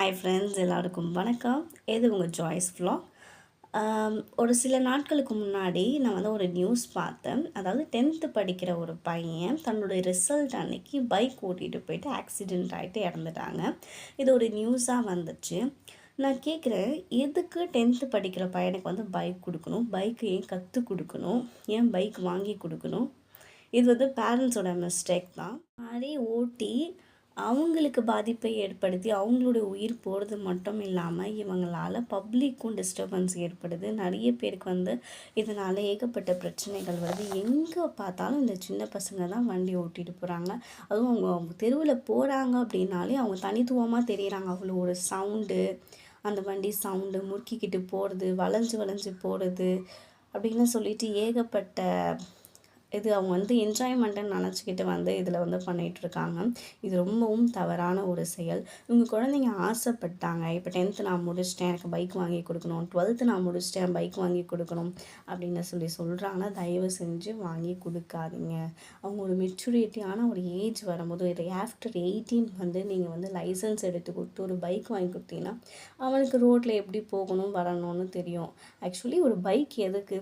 Hi friends எல்லாருக்கும் வணக்கம். இது உங்கள் ஜாய்ஸ் ஃப்ளாக் ஒரு சில நாட்களுக்கு முன்னாடி நான் வந்து ஒரு நியூஸ் பார்த்தேன். அதாவது டென்த்து படிக்கிற ஒரு பையன் தன்னுடைய ரிசல்ட் அன்னைக்கு பைக் ஓட்டிகிட்டு போயிட்டு ஆக்சிடெண்ட் ஆகிட்டு இறந்துட்டாங்க. இது ஒரு நியூஸாக வந்துச்சு. நான் கேட்குறேன் எதுக்கு டென்த்து படிக்கிற பையனுக்கு வந்து பைக் கொடுக்கணும்? பைக்கு ஏன் கற்றுக் கொடுக்கணும்? ஏன் பைக் வாங்கி கொடுக்கணும்? இது வந்து பேரண்ட்ஸோட மிஸ்டேக் தான். மாதிரி ஓட்டி அவங்களுக்கு பாதிப்பை ஏற்படுத்தி அவங்களுடைய உயிர் போகிறது மட்டும் இல்லாமல் இவங்களால் பப்ளிக்கும் டிஸ்டர்பன்ஸ் ஏற்படுது. நிறைய பேருக்கு வந்து இதனால் ஏகப்பட்ட பிரச்சனைகள் வருது. எங்கே பார்த்தாலும் இந்த சின்ன பசங்க தான் வண்டி ஓட்டிகிட்டு போகிறாங்க அதுவும் அவங்க அவங்க தெருவில் போகிறாங்க அப்படின்னாலே அவங்க தனித்துவமாக தெரிகிறாங்க அவ்வளோ ஒரு சவுண்டு அந்த வண்டி சவுண்டு முறுக்கிக்கிட்டு போகிறது வளைஞ்சு வளைஞ்சு போகிறது அப்படின்னு சொல்லிட்டு ஏகப்பட்ட இது அவங்க வந்து என்ஜாய்மெண்ட்டுன்னு நினச்சிக்கிட்டு வந்து இதில் வந்து பண்ணிகிட்டு இருக்காங்க இது ரொம்பவும் தவறான ஒரு செயல். இவங்க குழந்தைங்க ஆசைப்பட்டாங்க. இப்போ டென்த்து நான் முடிச்சிட்டேன். எனக்கு பைக் வாங்கி கொடுக்கணும். டுவெல்த்து நான் முடிச்சிட்டேன். பைக் வாங்கி கொடுக்கணும் அப்படின்னு சொல்லி சொல்கிறாங்கன்னா தயவு செஞ்சு வாங்கி கொடுக்காதீங்க. அவங்க ஒரு மெச்சூரிட்டியான ஒரு ஏஜ் வரும்போது இது ஆஃப்டர் எயிட்டீன் வந்து நீங்கள் வந்து லைசன்ஸ் எடுத்து கொடுத்து ஒரு பைக் வாங்கி கொடுத்தீங்கன்னா அவனுக்கு ரோட்டில் எப்படி போகணும் வரணும்னு தெரியும். ஆக்சுவலி ஒரு பைக் எதுக்கு?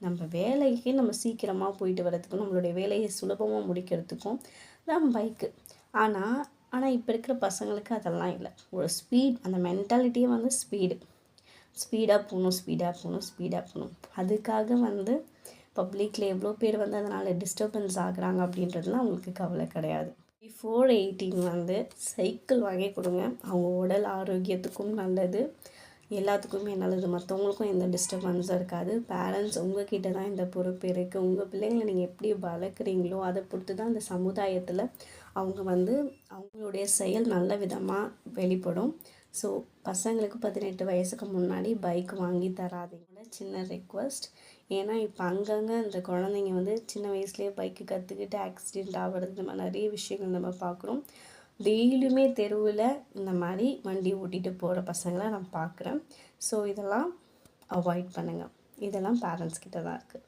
நம்ம வேலைக்கு நம்ம சீக்கிரமாக போயிட்டு வரதுக்கும் நம்மளுடைய வேலையை சுலபமாக முடிக்கிறதுக்கும் தான் பைக்கு ஆனால் ஆனால் இப்போ இருக்கிற பசங்களுக்கு அதெல்லாம் இல்லை. ஒரு ஸ்பீட் அந்த மென்டாலிட்டியே வந்து ஸ்பீடு ஸ்பீடாக போகணும் ஸ்பீடாக போகணும் ஸ்பீடாக போகணும். அதுக்காக வந்து பப்ளிக்கில் எவ்வளோ பேர் வந்து அதனால் டிஸ்டர்பன்ஸ் ஆகுறாங்க அப்படின்றதுலாம் அவங்களுக்கு கவலை கிடையாது. பிஃபோர் எயிட்டீன் வந்து சைக்கிள் வாங்கி கொடுங்க. அவங்க உடல் ஆரோக்கியத்துக்கும் நல்லது. எல்லாத்துக்குமே நல்லது. மற்றவங்களுக்கும் எந்த டிஸ்டர்பன்ஸும் இருக்காது. பேரண்ட்ஸ் உங்ககிட்ட தான் இந்த பொறுப்பு இருக்குது உங்கள் பிள்ளைங்களை நீங்கள் எப்படி வளர்க்குறீங்களோ அதை பொறுத்து தான் இந்த சமுதாயத்தில் அவங்க வந்து அவங்களுடைய செயல் நல்ல விதமாக வெளிப்படும். ஸோ பசங்களுக்கு பதினெட்டு வயசுக்கு முன்னாடி பைக் வாங்கி தராதீங்கள சின்ன ரெக்வஸ்ட் ஏன்னா இப்போ அங்கங்கே இந்த குழந்தைங்க வந்து சின்ன வயசுலேயே பைக்கு கற்றுக்கிட்டு ஆக்சிடெண்ட் ஆகிறது இந்த மாதிரி நிறைய விஷயங்கள் நம்ம பார்க்குறோம். டெய்லியுமே தெருவில் இந்த மாதிரி வண்டி ஓட்டிகிட்டு போகிற பசங்களை நான் பார்க்குறேன். ஸோ இதெல்லாம் அவாய்ட் பண்ணுங்கள் இதெல்லாம் பேரண்ட்ஸ் கிட்ட தான் இருக்குது